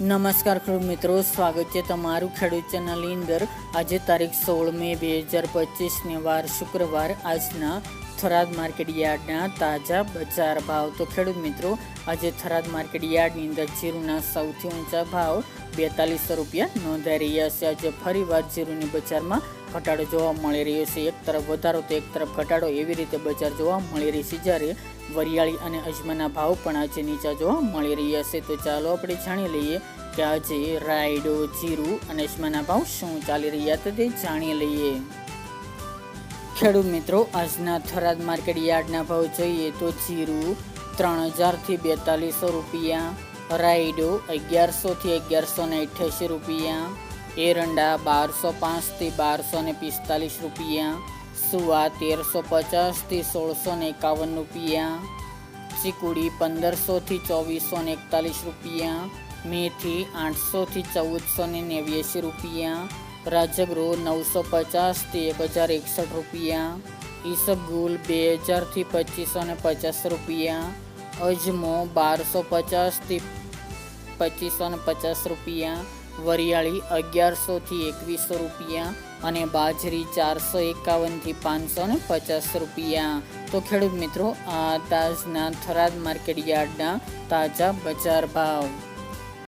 નમસ્કાર ખેડૂત મિત્રો, સ્વાગત છે તમારું ખેડૂત ચેનલની અંદર. આજે તારીખ સોળ મે બે હજાર પચીસને વાર શુક્રવાર, આજના થરાદ માર્કેટ યાર્ડના તાજા બજાર ભાવ. તો ખેડૂત મિત્રો, આજે થરાદ માર્કેટ યાર્ડની અંદર જીરુના સૌથી ઊંચા ભાવ બેતાલીસો રૂપિયા નોંધાઈ રહ્યા છે. આજે ફરીવાર જીરુની બજારમાં ઘટાડો જોવા મળી રહ્યો છે. એક તરફ વધારો તો એક તરફ ઘટાડો એવી રીતે બજાર જોવા મળી રહી છે, જ્યારે વરિયાળી અને અજમાના ભાવ પણ આજે નીચા જોવા મળી રહ્યા છે. તો ચાલો આપણે જાણી લઈએ કે આજે રાયડો, જીરું અને અજમાના ભાવ શું ચાલી રહ્યા તો તે જાણી લઈએ. ખેડૂત મિત્રો, આજના થરાદ માર્કેટ યાર્ડના ભાવ જોઈએ તો જીરું ત્રણ હજારથી બેતાલીસો રૂપિયા રાયડો અગિયારસોથી અગિયારસો ને અઠ્યાસી રૂપિયા, એરંડા બારસો પાંચથી બારસો ને પિસ્તાલીસ રૂપિયા, સુવા તેરસો પચાસથી સોળસો ને એકાવન રૂપિયા, ચીકુડી પંદરસોથી ચોવીસો ને એકતાલીસ રૂપિયા, મેથી આઠસોથી ચૌદસો ને નેવ્યાસી રૂપિયા, રાજગૃહ નવસો પચાસથી એક હજાર એકસઠ રૂપિયા, ઈસબગુલ બે હજારથી પચીસો ને પચાસ રૂપિયા, અજમો બારસો પચાસથી પચીસો ને પચાસ રૂપિયા, વરિયાળી અગિયારસોથી એકવીસો રૂપિયા અને બાજરી ચારસો એકાવનથી પાંચસો ને પચાસ રૂપિયા. તો ખેડૂત મિત્રો, આ તાજના થરાદ માર્કેટ યાર્ડના તાજા બજાર ભાવ.